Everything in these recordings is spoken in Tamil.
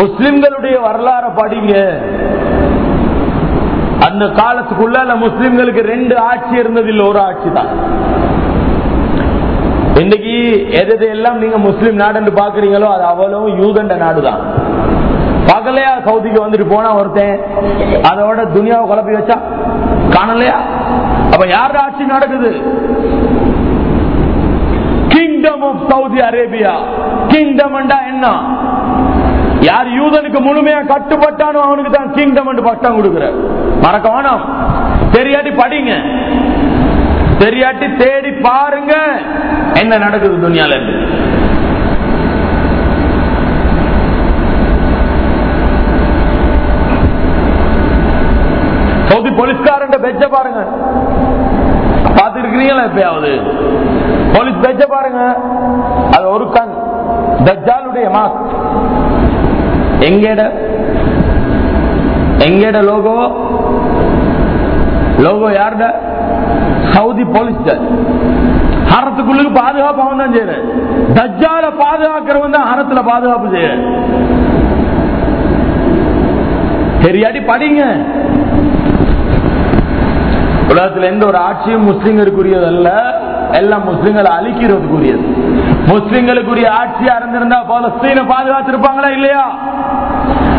முஸ்லிம்களுடைய வரலாறு படிங்க. அந்த காலத்துக்குள்ள முஸ்லிம்களுக்கு ரெண்டு ஆட்சி இருந்தது இல்ல ஒரு ஆட்சி தான். இன்னைக்கு எது எல்லாம் நீங்க முஸ்லிம் நாடு பாக்குறீங்களோ அது அவ்வளவு யூகண்ட நாடு தான். சவுதிக்கு வந்துட்டு போனா ஒருத்தன் அதோட துனியாவை குழப்பி வச்சா காணலையா? அப்ப யார் ஆட்சி நடக்குது? Kingdom of Saudi Arabia kingdom என்ன? யார் யூதனுக்கு முழுமையா கட்டுப்பட்டானோ அவனுக்கு தான் கிங்டம் பட்டம் கொடுக்கிற மறக்க வேணாம். தெரியாட்டி படிங்க. தெரியாட்டி தேடி பாருங்க. என்ன நடக்குது துணியால இருந்து? சவுதி போலீஸ்காரன் பெச்ச பாருங்க. பார்த்து இருக்கிறீங்களா எப்பயாவது? போலீஸ் பெச்ச பாருங்க. அது ஒரு கண். தஜாலுடைய மாஸ்க் எங்கேட? எங்கேட லோகோ? லோகோ யார்ட? சவுதி போலீஸ் ஹரத்துக்குள்ளுக்கு பாதுகாப்பு அவன் தான் செய்யற. தஜ்ஜால பாதுகாக்கிறவன் தான் ஹரத்துல பாதுகாப்பு செய்ய தெரியாடி படிங்க. உலகத்தில் எந்த ஒரு ஆட்சியும் முஸ்லிம்களுக்குரியது எல்லாம் முஸ்லிம்களை அழிக்கிறதுக்குரியது. முஸ்லிம்களுக்குரிய ஆட்சியா இருந்திருந்தா பாலஸ்தீன பாதுகாத்திருப்பாங்களா இல்லையா?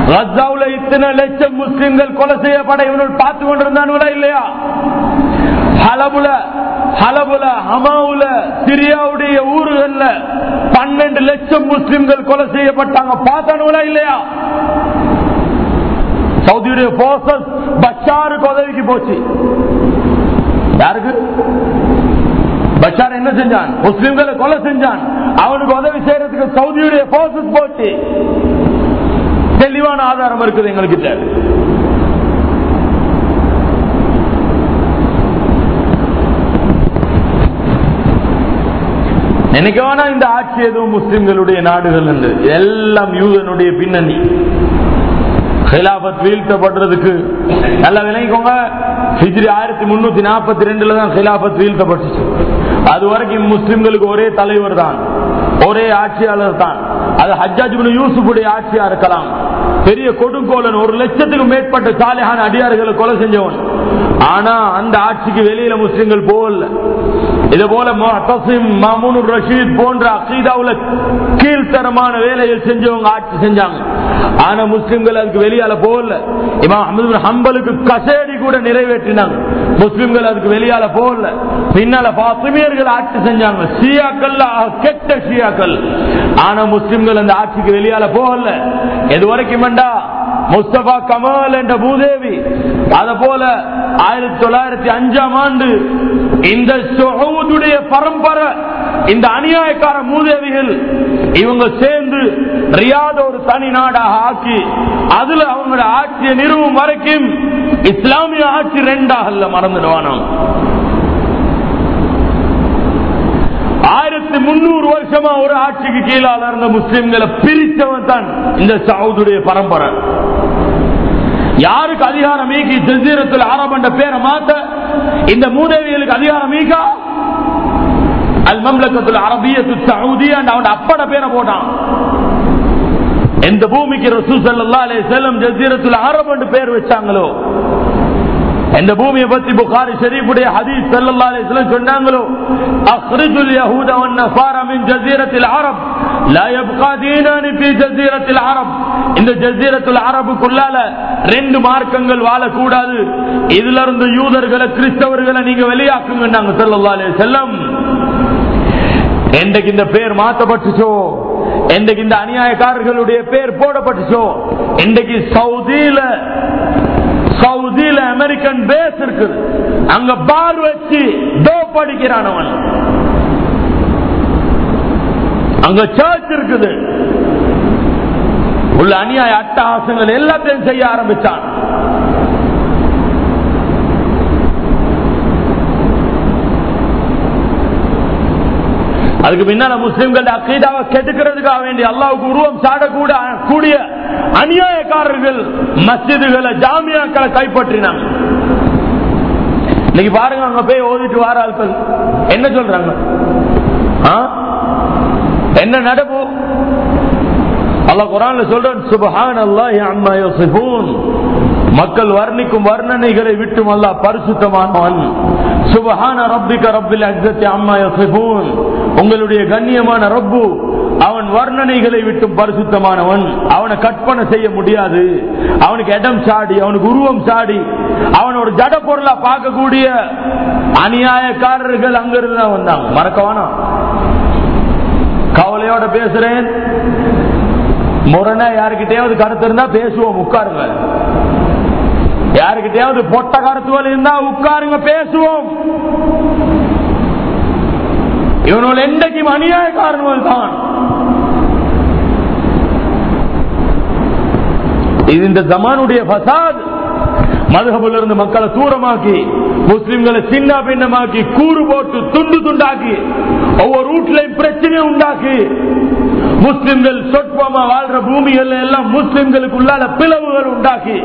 ரஜாவுல இத்தனை லட்சம் முஸ்லிம்கள் கொலை செய்யப்பட இவனுள் பார்த்து கொண்டிருந்தானுங்களா இல்லையா? ஹலபுல ஹலபுல ஹமாவுல சிரியாவுடைய ஊர்கள்ல பன்னெண்டு லட்சம் முஸ்லிம்கள் கொலை செய்யப்பட்டாங்க. பார்த்தானுங்களா இல்லையா? சவுதியுடைய போசஸ் பஷாருக்கு உதவிக்கு போச்சு. யாருக்கு? பஷார் என்ன செஞ்சான்? முஸ்லிம்களை கொலை செஞ்சான். அவனுக்கு உதவி செய்யறதுக்கு சவுதியுடைய போர்சஸ் போச்சு. தெளிவான ஆதாரம் இருக்குது எங்களுக்கு நினைக்க வேணா இந்த ஆட்சி எதுவும் முஸ்லிம்களுடைய நாடுகள் என்று. எல்லாம் யூதனுடைய பின்னணி. ஹிலாபத் வீழ்த்தப்படுறதுக்கு நல்லா விளங்கிக்கோங்க. ஹிஜ்ரி ஆயிரத்தி முன்னூத்தி நாற்பத்தி ரெண்டுல தான் ஹிலாபத் வீழ்த்தப்பட்டுச்சு. அது வரைக்கும் முஸ்லிம்களுக்கு ஒரே தலைவர் தான் ஒரே ஆட்சியாளர் தான். அது ஹஜ்ஜாஜ் யூசுஃபுடைய ஆட்சியா இருக்கலாம். பெரிய கொடுங்கோலன் ஒரு லட்சத்துக்கு மேற்பட்ட சாலையான அடியார்களை கொலை செஞ்சவன். ஆனா அந்த ஆட்சிக்கு வெளியில முஸ்லிம்கள் போகல. இது போல மாமூன் ரஷீத் போன்ற அசீதாவுல கீழ்த்தரமான வேலையை செஞ்சவங்க ஆட்சி செஞ்சாங்க. ஆனா முஸ்லிம்கள் அதுக்கு வெளியால போகல. இமாம் அஹமது ஹம்பலுக்கு கசேடி கூட நிறைவேற்றினாங்க. முஸ்லிம்கள் அதுக்கு வெளியால போகல. பின்னால பாத்துமியர்கள் ஆட்சி செஞ்சாங்க. ஷியாக்கள் கெட்ட ஷியாக்கள். ஆனா முஸ்லிம்கள் அந்த ஆட்சிக்கு வெளியால போகல. எது வரைக்கும் முஸ்தபா கமால் என்ற பூதேவி. அத போல ஆயிரத்தி தொள்ளாயிரத்தி அஞ்சாம் ஆண்டு இந்த சொஹூதுடைய பரம்பரை இந்த அநியாயக்கார மூதேவிகள் இவங்க சேர்ந்து ரியாத ஒரு தனி நாடாக ஆக்கி அதுல அவங்களோட ஆட்சியை நிறுவும் வரைக்கும் இஸ்லாமிய ஆட்சி ரெண்டாகல மறந்துடுவானோம் ஆயிரத்தி முன்னூறு வருஷமா ஒரு ஆட்சிக்கு கீழால இருந்த முஸ்லிம்களை பிரித்தவன் தான் இந்த சவுதுடைய பரம்பரை. யாருக்கு அதிகாரம் ஈக்கி ஜசீரத்தில் அரப் பேரை மாத்த? இந்த மூதேவிகளுக்கு அதிகாரம் ஈக்கா அல் மம்லக்கத்தில் அரபியத்து சவுதி அவன் அப்பட பேரை போட்டான். எந்த பூமிக்கு ரசூ சல்லா அலே செல்லம் ஜசீரத்தில் ஆரம்பண்டு பேர் வச்சாங்களோ? இந்த பூமியை பத்தி புகாரி ஷெரீஃபுடைய ஹதீஸ் செல்லல்லாலே அலைஹி சொன்னாங்களோ? அஹ்ரிஜுல் யஹூத வன் நஸாரா மின் ஜசீரத்தில் அரப். இந்த ஜஸீரத்துல் அரபுக்குள்ளால ரெண்டு மார்க்கங்கள் வாழக்கூடாது. இதுல இருந்து யூதர்களை கிறிஸ்தவர்களை நீங்க வெளியாக்குங்க நாங்க ஸல்லல்லாஹு அலைஹி என்றைக்கு இந்த பேர் மாற்றப்பட்டுச்சோ என்றைக்கு இந்த அநியாயக்காரர்களுடைய பேர் போடப்பட்டுச்சோ இன்றைக்கு சவுதியில சவுதியில அமெரிக்கன் பேஸ் இருக்குது. அங்க பார் வச்சு டோப் அடிக்கிறான் அவன். அங்க சர்ச் இருக்குது. உள்ள அநியாய அட்டகாசங்கள் எல்லாத்தையும் செய்ய ஆரம்பிச்சான். அதுக்கு பின்னால முஸ்லிம்கள் அக்கீதாவை கெடுக்கிறதுக்காக வேண்டி அல்லாவுக்கு உருவம் சாடக்கூட கூடிய அநியாயக்காரர்கள் மஸ்ஜிதுகளை ஜாமியாக்களை கைப்பற்றினாங்க. இன்னைக்கு பாருங்க அங்க போய் ஓதிட்டு வார என்ன சொல்றாங்க? ஆ? என்ன நடப்பு? அல்ல குரான்ல சொல்றான் சுபஹான் அல்லாஹி அம்மா யோசிபூன் மக்கள் வர்ணிக்கும் வர்ணனைகளை விட்டும் அல்லாஹ் பரிசுத்தமானவன். சுபஹான ரப்பிக ரப்பில் அஜ்ஜத்தி அம்மா யோசிபூன் உங்களுடைய கண்ணியமான ரப்பு அவன் வர்ணனைகளை விட்டும் பரிசுத்தமானவன். அவனை கற்பனை செய்ய முடியாது. அவனுக்கு இடம் சாடி அவனுக்கு உருவம் சாடி அவன் ஒரு ஜட பொருளா பார்க்கக்கூடிய அநியாயக்காரர்கள் அங்கிருந்து தான் வந்தாங்க. மறக்கவானா கவலையோட பேசுறேன். முரணா யாருக்கிட்டயாவது கருத்து இருந்தா பேசுவோம் உட்காருங்க. யாருக்கிட்டயாவது பொட்ட கருத்துவல் இருந்தா உட்காருங்க பேசுவோம். இவனோட என்றைக்கும் அநியாயக்காரர்கள் தான். இது இந்த ஜமானுடைய பசாத் மதுகபுல இருந்து மக்களை தூரமாக்கி முஸ்லிம்களை சின்ன பின்னமாக்கி கூறு போட்டு துண்டு துண்டாக்கி ஒவ்வொரு வீட்டிலையும் பிரச்சனை உண்டாக்கி முஸ்லிம்கள் சொற்பமா வாழ்ற பூமிகள் எல்லாம் முஸ்லிம்களுக்குள்ளால பிளவுகள் உண்டாக்கி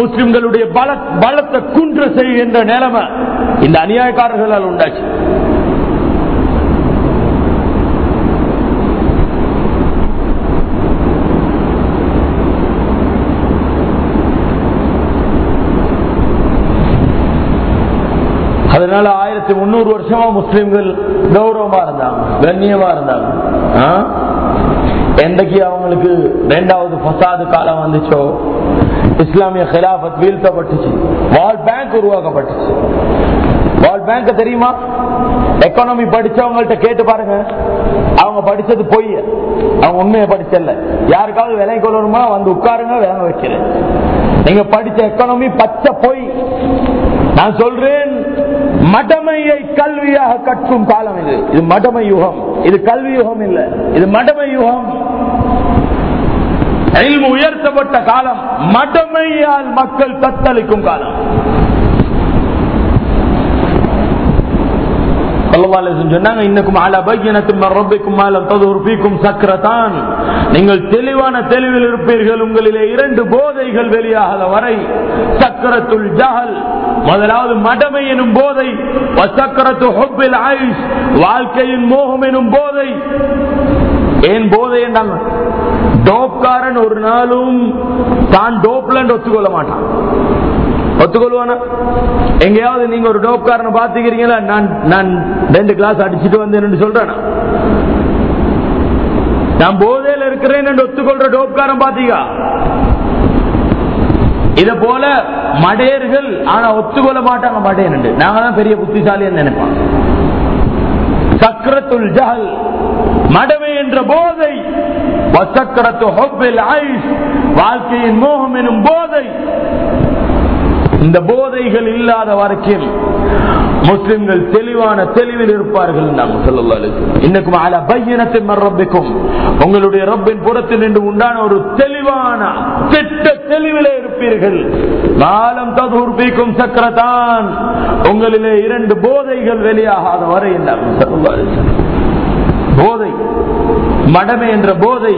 முஸ்லிம்களுடைய பல பலத்தை குன்ற செய்கின்ற நிலைமை இந்த அநியாயக்காரர்களால் உண்டாச்சு. ஆயிரத்தி முன்னூறு வருஷமா முஸ்லிம்கள் கௌரவமா இருந்தாங்க கண்ணியமா இருந்தாங்க. என்றைக்கு அவங்களுக்கு ரெண்டாவது பசாது காலம் வந்துச்சோ? இஸ்லாமிய கிலாபத் வீழ்த்தப்பட்டுச்சு. வால் பேங்க் உருவாக்கப்பட்டுச்சு. வால் பேங்க் தெரியுமா? எக்கானமி படிச்சவங்கள்ட்ட கேட்டு பாருங்க. அவங்க படிச்சது பொய். அவங்க உண்மையை படிச்சல யாருக்காவது விலை கொள்ளணுமா? வந்து உட்காருங்க விளங்க வைக்கிறேன். நீங்க படிச்ச எக்கானமி பச்சை பொய். நான் சொல்றேன் மடமையை கல்வியாக கற்றும் காலம் இது. இது மடமை யுகம். இது கல்வி யுகம் இல்ல. இது மடமை யுகம். உயர்த்தப்பட்ட காலம் மடமையால் மக்கள் தத்தளிக்கும் காலம். சொன்னாங்க இன்னக்கும் அல பையனத்தும் ரப்பிக்கும் மாலம் ததுர் பீக்கும் சக்கரத்தான் நீங்கள் தெளிவான தெளிவில் இருப்பீர்கள் உங்களிலே இரண்டு போதைகள் வெளியாகாத வரை. சக்கரத்துள் ஜஹல் முதலாவது மடமை எனும் போதை. சக்கரத்து ஹொப்பில் ஆயுஷ் வாழ்க்கையின் மோகம் எனும் போதை. ஏன் போதை என்றாங்க டோப்காரன் ஒரு நாளும் தான் டோப்லண்ட் ஒத்துக்கொள்ள மாட்டான். ஒத்துக்கொள்வானா? எங்கேயாவது நீங்க ஒரு டோப்காரனை பாத்துக்கிறீங்களா நான் நான் ரெண்டு கிளாஸ் அடிச்சுட்டு வந்தேன் சொல்றேன்? நான் போதையில இருக்கிறேன் என்று ஒத்துக்கொள்ற டோப்காரன் பாத்தீங்க இத போல மடையர்கள் ஆனா ஒத்துக்கொள்ள மாட்டாங்க மடையன் நாங்க தான் பெரிய புத்திசாலின்னு நினைப்பாங்க சக்கரத்துல் ஜஹல் மடமை என்ற போதை. வசக்கரத்து வாழ்க்கையின் மோகம் எனும் போதை. இந்த போதைகள் இல்லாத வரைக்கும் முஸ்லிம்கள் தெளிவான தெளிவில் இருப்பார்கள் இன்னைக்கும் அல பையனத்தின் ரப்பிக்கும் உங்களுடைய ரப்பின் புறத்தில் நின்று உண்டான ஒரு தெளிவான திட்ட தெளிவிலே இருப்பீர்கள். காலம் ததுர்பிக்கும் சக்கரத்தான் உங்களிலே இரண்டு போதைகள் வெளியாகாத வரை போதை மடமை என்ற போதை.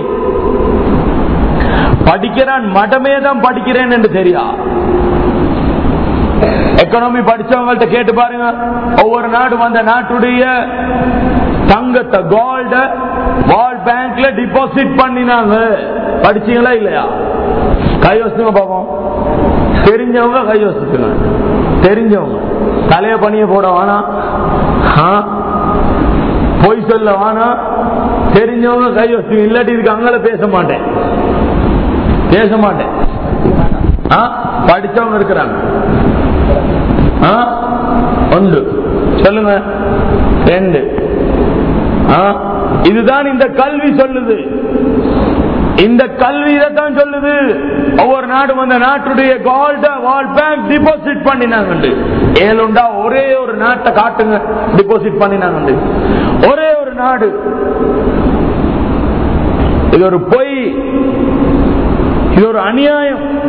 படிக்கிறான் மடமே தான் படிக்கிறேன் என்று தெரியா எக்கனாமி படிச்சவங்கள்ட்ட கேட்டு பாருங்க. ஒவ்வொரு நாடும் அந்த நாட்டுடைய தங்கத்தை கோல்ட வேர்ல்ட் பேங்க்ல டிபாசிட் பண்ணினாங்க. படிச்சீங்களா இல்லையா? கை வச்சுங்க பாப்போம். தெரிஞ்சவங்க கை வச்சுங்க தெரிஞ்சவங்க. தலைய பணிய போட வேணாம். பொய் சொல்ல வேணாம். தெரிஞ்சவங்க கை வச்சு இல்லாட்டி இதுக்கு அங்கே பேச மாட்டேன். பேச மாட்டேன். படிச்சவங்க இருக்கிறாங்க. ஒன்று. சொல்லுங்க. ரெண்டு. இதுதான் இந்த கல்வி சொல்லுது. இந்த கல்வி இதைத்தான் சொல்லுது. ஒவ்வொரு நாடும் அந்த நாட்டுடைய கோல்ட வால் பேங்க் டிபாசிட் பண்ணினாங்க ஏழுண்டா ஒரே ஒரு நாட்டை காட்டுங்க. டிபாசிட் பண்ணினாங்க ஒரே ஒரு நாடு. இது ஒரு பொய். இது ஒரு அநியாயம்.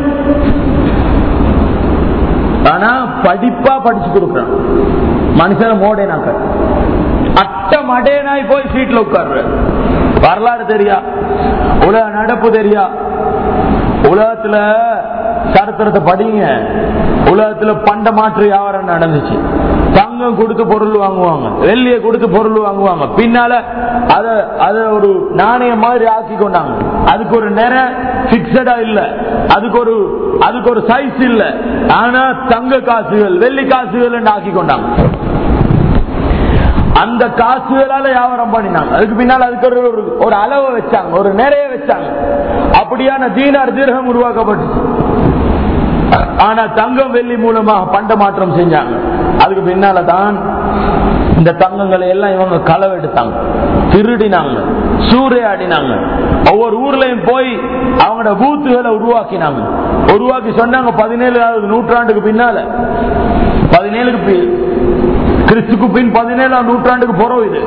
ஆனா படிப்பா படிச்சு கொடுக்குறான். மனுஷன மோடேனாக்க. அட்ட மடேனாய் போய் சீட்ல உட்கார்ற. வரலாறு தெரியா? உலக நடப்பு தெரியா? உலகத்துல சரித்திரத்தை படிங்க. உலகத்துல பண்ட மாற்று வியாபாரம் நடந்துச்சு? தங்கம் கொடுத்து பொருள் வாங்குவாங்க. வெள்ளியை கொடுத்து பொருள் வாங்குவாங்க. பின்னால அத அத ஒரு நாணயம் மாதிரி ஆக்கி கொண்டாங்க. அதுக்கு ஒரு நேரம் பிக்சடா இல்ல. அதுக்கு ஒரு அதுக்கு ஒரு சைஸ் இல்ல. ஆனா தங்க காசுகள் வெள்ளி காசுகள் ஆக்கி கொண்டாங்க. அந்த காசுகளால வியாபாரம் பண்ணினாங்க. அதுக்கு பின்னால் அதுக்கு ஒரு ஒரு- ஒரு அளவை வச்சாங்க. ஒரு நிறைய வச்சாங்க. அப்படியான தீனார் தீரகம் உருவாக்கப்பட்டுச்சு. ஆனா தங்கம் வெள்ளி மூலமாக பண்ட மாற்றம் செஞ்சாங்க. அதுக்கு பின்னால தான் இந்த தங்கங்களை எல்லாம் இவங்க களவு எடுத்தாங்க திருடினாங்க. சூறையாடினாங்க. ஒவ்வொரு ஊர்லயும் போய் அவங்களோட பூத்துகளை உருவாக்கினாங்க. உருவாக்கி சொன்னாங்க பதினேழாவது நூற்றாண்டுக்கு பின்னால. பதினேழுக்கு கிறிஸ்துக்கு பின் பதினேழாம் நூற்றாண்டுக்கு போறோம் இது.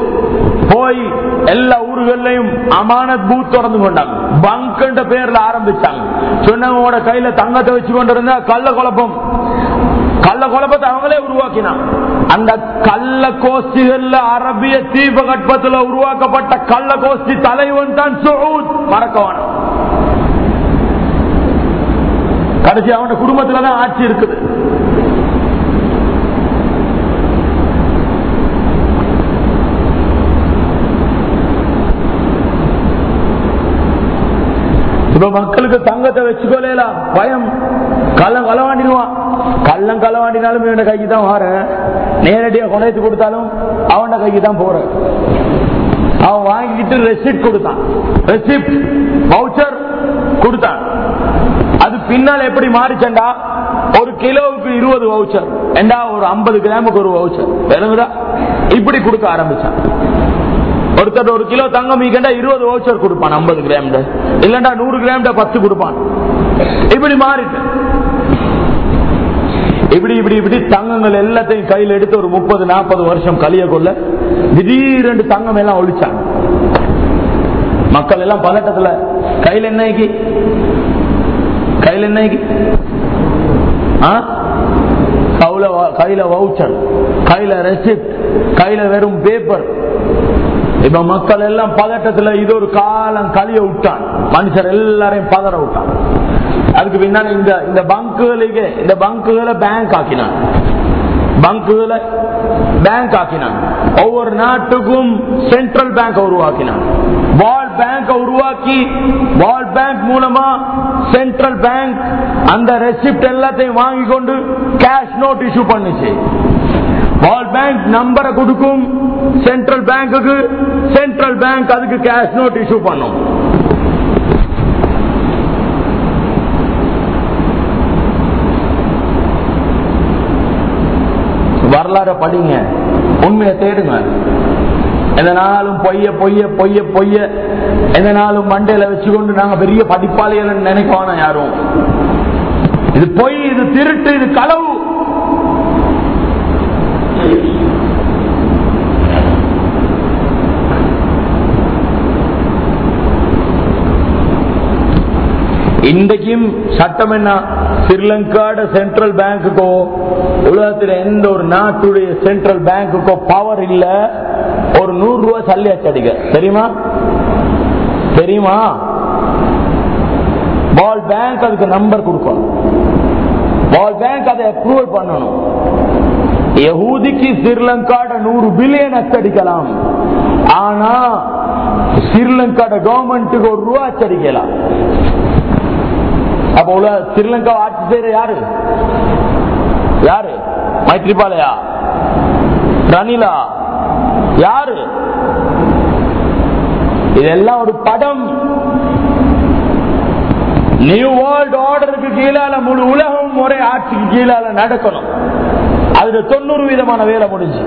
போய் எல்லா ஊர்களையும் அமானத் பூத் திறந்து கொண்டாங்க. பங்க் பேர்ல ஆரம்பிச்சாங்க. சொன்னாங்க கையில தங்கத்தை வச்சு கொண்டு கள்ள குழப்பம். கள்ள குழப்பத்தை அவங்களே உருவாக்கினான் அந்த கள்ள கோஷ்டிகள்ல அரபிய தீபகற்பத்துல உருவாக்கப்பட்ட கள்ள கோஷ்டி தலைவன் தான் சுஊத் மறக்கவான கடைசி அவனோட குடும்பத்துலதான் ஆட்சி இருக்குது. இப்ப மக்களுக்கு தங்கத்தை வச்சுக்கொள்ளலாம் பயம். கள்ளம் களவாண்டிடுவான் கள்ளம் களவாண்டினாலும் இவன கைக்கு தான் வாரேன் நேரடியா கொண்டாந்து கொடுத்தாலும் அவன கைக்கு தான் போறேன் அவன் வாங்கிட்டு ரெசிப்ட் கொடுத்தான். ரெசிப்ட் வவுச்சர் கொடுத்தான். அது பின்னால் எப்படி மாறிச்சண்டா ஒரு கிலோவுக்கு இருபது வவுச்சர் ஏண்டா ஒரு ஐம்பது கிராமுக்கு ஒரு வவுச்சர் இப்படி கொடுக்க ஆரம்பிச்சான். ஒருத்தர் ஒரு கிலோ தங்கம் மீக்கண்டா இருபது வவுச்சர் கொடுப்பான் ஐம்பது கிராம் இல்லண்டா நூறு கிராம் பத்து கொடுப்பான். இப்படி மாறிட்டு. இப்படி இப்படி இப்படி தங்கங்கள் எல்லாத்தையும் கையில் எடுத்து ஒரு முப்பது நாற்பது வருஷம் கழிய கொள்ள திடீரெண்டு தங்கம் எல்லாம் ஒழிச்சாங்க. மக்கள் எல்லாம் பதட்டத்துல கையில் என்னைக்கு கையில் என்னைக்கு ஆ? கவுல கையில வவுச்சர் கையில ரெசிப்ட் கையில வெறும் பேப்பர் இப்ப மக்கள் எல்லாம் பதட்டத்துல இது ஒரு காலம் கழிய விட்டான். மனுஷர் எல்லாரையும் பதற விட்டான். அதுக்கு பின்னாடி இந்த இந்த பங்குகளுக்கு இந்த பங்குகளை பேங்க் ஆக்கினான். பங்குகளை பேங்க் ஆக்கினான். ஒவ்வொரு நாட்டுக்கும் சென்ட்ரல் பேங்க் உருவாக்கினான். வேர்ல்ட் பேங்க் உருவாக்கி வேர்ல்ட் பேங்க் மூலமா சென்ட்ரல் பேங்க் அந்த ரெசிப்ட் எல்லாத்தையும் வாங்கி கொண்டு கேஷ் நோட் இஷ்யூ பண்ணுச்சு. வால் பேங்க் நம்பரை கொடுக்கும். சென்ட்ரல் பேங்குக்கு சென்ட்ரல் பேங்க் அதுக்கு கேஷ் நோட் இஷ்யூ பண்ணும். வரலாற படிங்க. உண்மையை தேடுங்க. எதனாலும் பொய்ய பொய்ய பொய்ய பொய்ய எதனாலும் மண்டையில வச்சுக்கொண்டு நாங்க பெரிய படிப்பாளிகள் நினைக்கவான யாரும். இது பொய் இது திருட்டு இது களவு. இன்றைக்கும் சட்டம் என்ன? ஸ்ரீலங்காட சென்ட்ரல் பேங்குக்கோ உலகத்தில் எந்த ஒரு நாட்டுடைய சென்ட்ரல் பேங்குக்கோ பவர் இல்ல. ஒரு நூறு ரூபாய் சல்லி அச்சடிக்க தெரியுமா? தெரியுமா? பால் பேங்க் அதுக்கு நம்பர் கொடுக்கணும். பால் பேங்க் அதை அப்ரூவல் பண்ணணும். யகூதிக்கு ஸ்ரீலங்காட நூறு பில்லியன் அச்சடிக்கலாம். ஆனா ஸ்ரீலங்காட கவர்மெண்ட்டுக்கு ஒரு ரூபா அச்சடிக்கலாம். அப்ப உள்ள ஸ்ரீலங்கா ஆட்சி செய்யற யாரு? யாரு? மைத்ரிபாலயா? ரணிலா? யாரு? இதெல்லாம் ஒரு படம். நியூ வேர்ல்ட் ஆர்டருக்கு கீழால முழு உலகம் ஒரே ஆட்சிக்கு கீழால நடக்கணும். அதுல தொண்ணூறு விதமான வேலை முடிஞ்சு.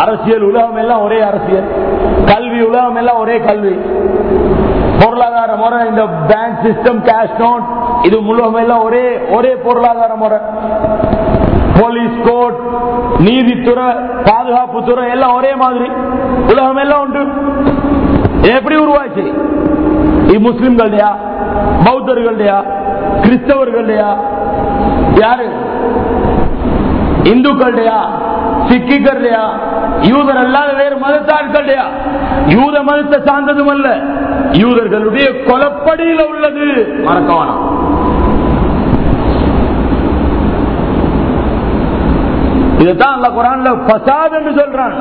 அரசியல் உலகம் எல்லாம் ஒரே அரசியல். கல்வி உலகம் எல்லாம் ஒரே கல்வி. பொருளாதார முறை இந்த பேங்க் சிஸ்டம் கேஷ் நோட் இது முழுவதும் எல்லாம் ஒரே ஒரே பொருளாதார முறை. போலீஸ் கோர்ட் நீதித்துறை பாதுகாப்பு துறை எல்லாம் ஒரே மாதிரி. உலகம் எல்லாம் உண்டு. எப்படி உருவாச்சு? இது முஸ்லிம்கள்டையா? பௌத்தர்கள்டையா? கிறிஸ்தவர்கள்டையா? யாரு? இந்துக்கள்டையா? சிக்கிகள்டையா யூதர் அல்லாத வேறு மதத்தாட்கள்டையா யூத மதத்தை சார்ந்ததும் அல்ல. யூதர்களுடைய கொலப்படியில உள்ளது. மறக்கவானா இதுதான் அல்ல குரான்ல பசாத் என்று சொல்றான்.